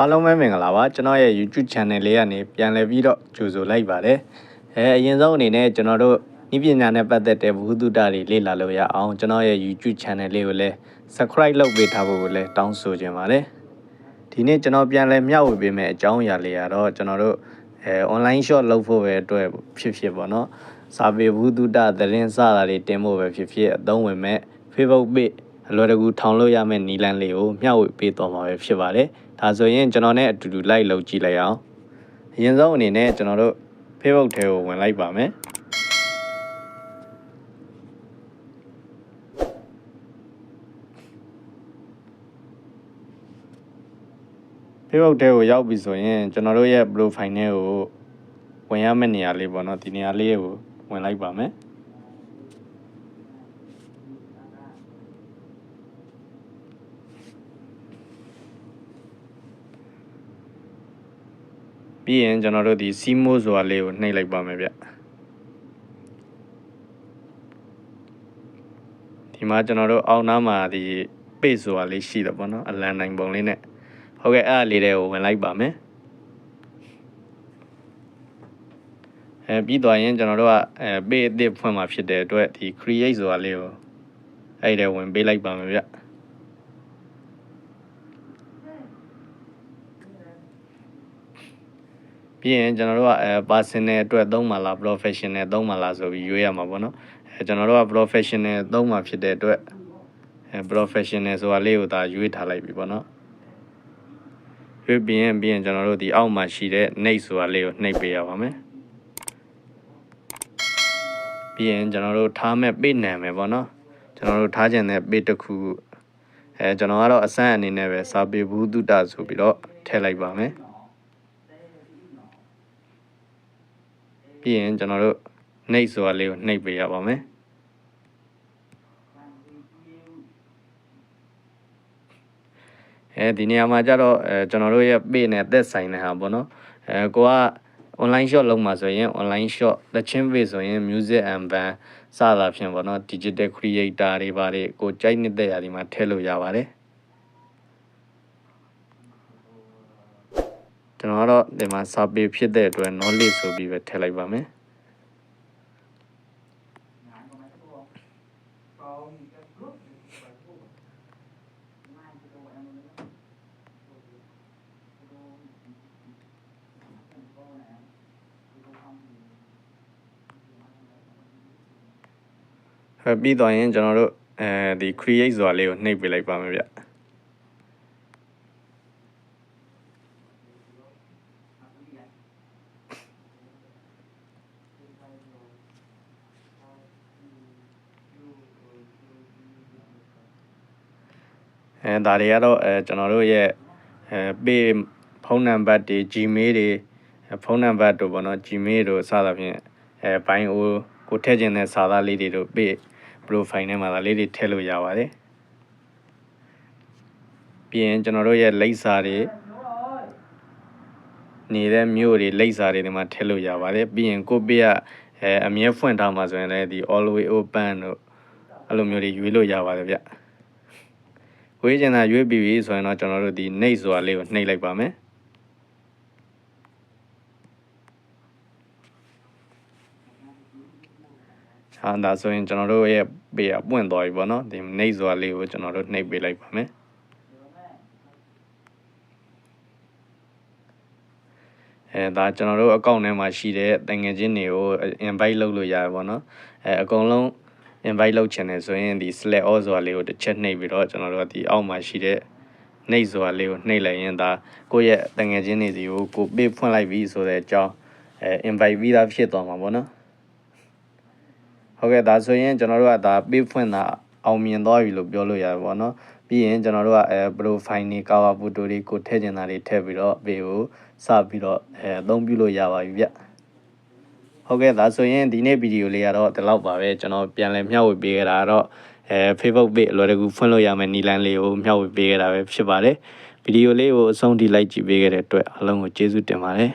အားလုံးပဲမင်္ဂလာပါကျွန်တော်ရဲ့ YouTube channel လေးကနေပြန်လည်ပြီးတော့ကြိုဆိုလိုက်ပါတယ်အဲအရင်ဆုံးအနေနဲ့ကျွန်တော်တို့ဤပညာနဲ့ပတ်သက်တဲ့ဘုဟုတုတတွေလေ့လာလို့ရအောင်ကျွန်တော်ရဲ့ YouTube channel လေးကိုလည်း subscribe လုပ်ပေးထားဖို့ကိုလည်းတောင်းဆိုချင်ပါတယ်ဒီနေ့ကျွန်တော်ပြန်လည်မျှဝေပေးမယ့်အကြောင်းအရာလေးကတော့ကျွန်တော်တို့အဲ online shop လုပ်ဖို့ပဲအတွက်ဖြစ်ဖြစ်ပေါ့နော်စာပေဘုဟုတုတသတင်းစတာတွေတင်ဖို့ပဲဖြစ်ဖြစ်အသုံးဝင်မဲ့ Facebook page အလွယ်တကူထောင်လို့ရမယ့်နီလန်းလေးကိုမျှဝေပေးတော်မှာပဲဖြစ်ပါတယ်။ ဒါဆိုရင်ကျွန်တော်နဲ့အတူတူ like လုပ်ကြည့်လိုက်အောင်။အရင်ဆုံးအနေနဲ့ကျွန်တော်တို့ Facebook ထဲကိုဝင်လိုက်ပါမယ်။ Facebook ထဲကိုရောက်ပြီဆိုရင်ကျွန်တော်တို့ရဲ့ profile ထဲကိုဝင်ရမယ့်နေရာလေးပေါ့နော်ဒီနေရာလေးကိုဝင်လိုက်ပါမယ်။ ပြီးရင်ကျွန်တော်တို့ဒီစီမိုးဆိုတာလေးကိုနှိပ်လိုက်ပါမယ်ဗျဒီမှာကျွန်တော်တို့အောက်နားမှာဒီပေ့ဆိုတာလေးရှိတယ်ပေါ့နော်အလန်နိုင်ပုံလေးနဲ့ဟုတ်ကဲ့အဲ့အလေးတွေကိုဝင်လိုက်ပါမယ်အဲပြီးသွားရင်ကျွန်တော်တို့ကအဲပေ့အသစ်ဖွင့်มาဖြစ်တဲ့အတွက်ဒီ create ဆိုတာလေးကိုအဲ့ဒီဝင်ပေးလိုက်ပါမယ်ဗျ ပြီးရင်ကျွန်တော်တို့ကအဲ personal အတွက်သုံးမှာလား professional သုံးမှာလားဆိုပြီးရွေးရမှာပေါ့နော်အဲကျွန်တော်တို့က professional သုံးမှာဖြစ်တဲ့အတွက်အဲ professional ဆိုတာလေးကိုဒါရွေးထားလိုက်ပြီပေါ့နော်ရွေးပြီးရင်ပြီးရင်ကျွန်တော်တို့ဒီအောက်မှာရှိတဲ့ name ဆိုတာလေးကိုနှိပ်ပေးရပါမယ်ပြီးရင်ကျွန်တော်တို့ထားမဲ့ page နာမည်ပေါ့နော်ကျွန်တော်တို့ထားခြင်းတဲ့ page တစ်ခုအဲကျွန်တော်ကတော့အစမ်းအနေနဲ့ပဲစာပေဘူးတုတဆိုပြီးတော့ထည့်လိုက်ပါမယ် ပြီးရင်ကျွန်တော်တို့နှိပ်ဆိုတာလေးကိုနှိပ်ပေးရပါမယ်အဲဒီနေရာမှာကျတော့အဲကျွန်တော်တို့ရဲ့ page နဲ့သက်ဆိုင်တဲ့ဟာပေါ့နော်အဲကိုက online shop လုပ်မှာဆိုရင် online shop တချင်း page ဆိုရင် music and band စတာဖြင့်ပေါ့နော် digital creator တွေပါတယ်ကိုကြိုက်နေတဲ့ຢာဒီမှာထည့်လို့ရပါတယ် ကျွန်တော်ကတော့ဒီမှာစာပေဖြစ်တဲ့အတွက် knowledge ဆိုပြီးပဲထည့်လိုက်ပါမယ်အဲပြီးတော့ရင်ကျွန်တော်တို့အဲဒီ create ဆိုတာလေးကိုနှိပ်ပေးလိုက်ပါမယ်ဗျ အဲဒါတွေကတော့အဲကျွန်တော်တို့ရဲ့အဲပေးဖုန်းနံပါတ်တွေ Gmail တွေဖုန်းနံပါတ်တို့ပေါ့နော် Gmail တို့စသဖြင့်အဲဘိုင်းအိုကိုထည့်ခြင်းတဲ့စာသားလေးတွေတို့ပေး profile ထဲမှာဒါလေးတွေထည့်လို့ရပါတယ်ပြီးရင်ကျွန်တော်တို့ရဲ့လိပ်စာတွေနေတဲ့မြို့တွေလိပ်စာတွေဒီမှာထည့်လို့ရပါတယ်ပြီးရင်ကိုပေးကအဲအမြဲဖွင့်ထားမှာဆိုရင်လည်းဒီ always open တို့အဲ့လိုမျိုးတွေရွေးလို့ရပါတယ်ဗျ ဝေးကျင်တာရွေးပြီးပြီဆိုရင်တော့ကျွန်တော်တို့ဒီ nate ဆိုတာလေးကိုနှိပ်လိုက်ပါမယ်ဟာဒါဆိုရင်ကျွန်တော်တို့ရဲ့ပေကပွင့်သွားပြီပေါ့နော်ဒီနှိပ်စွာလေးကိုကျွန်တော်တို့နှိပ်ပေးလိုက်ပါမယ်အဲဒါကျွန်တော်တို့အကောင့်ထဲမှာရှိတဲ့တငယ်ချင်းတွေကို invite လုပ်လို့ရတယ်ပေါ့နော်အဲအကုန်လုံး invite လုပ်ချင်တယ်ဆိုရင်ဒီ select all ဆိုတာလေးကိုတစ်ချက်နှိပ်ပြီးတော့ကျွန်တော်တို့ဒီအောက်မှာရှိတဲ့နှိပ်ဆိုတာလေးကိုနှိပ်လိုက်ရင်ဒါကိုယ့်ရဲ့တငယ်ချင်းတွေစီကိုကိုပေးဖွင့်လိုက်ပြီဆိုတဲ့အကြောင်းအဲ invite ပြီးသားဖြစ်သွားမှာပေါ့နော်ဟုတ်ကဲ့ဒါဆိုရင်ကျွန်တော်တို့ကဒါပေးဖွင့်တာအောင်မြင်သွားပြီလို့ပြောလို့ရတယ်ပေါ့နော်ပြီးရင်ကျွန်တော်တို့ကအဲ profile တွေ cover photo တွေကိုထည့်ချင်တာတွေထည့်ပြီးတော့ဘေကိုစပြီးတော့အဲအသုံးပြုလို့ရပါပြီဗျ ဟုတ်ကဲ့ဒါဆိုရင်ဒီနေ့ဗီဒီယိုလေးကတော့ဒီလောက်ပါပဲကျွန်တော်ပြန်လည်မျှဝေပေးခဲ့တာတော့အဲ Facebook page အလွယ်တကူဖွင့်လို့ရမယ့်နီလန်းလေးကိုမျှဝေပေးခဲ့တာပဲဖြစ်ပါတယ်ဗီဒီယိုလေးကိုအဆုံးထိလိုက်ကြည့်ပေးခဲ့တဲ့အတွက်အားလုံးကိုကျေးဇူးတင်ပါတယ်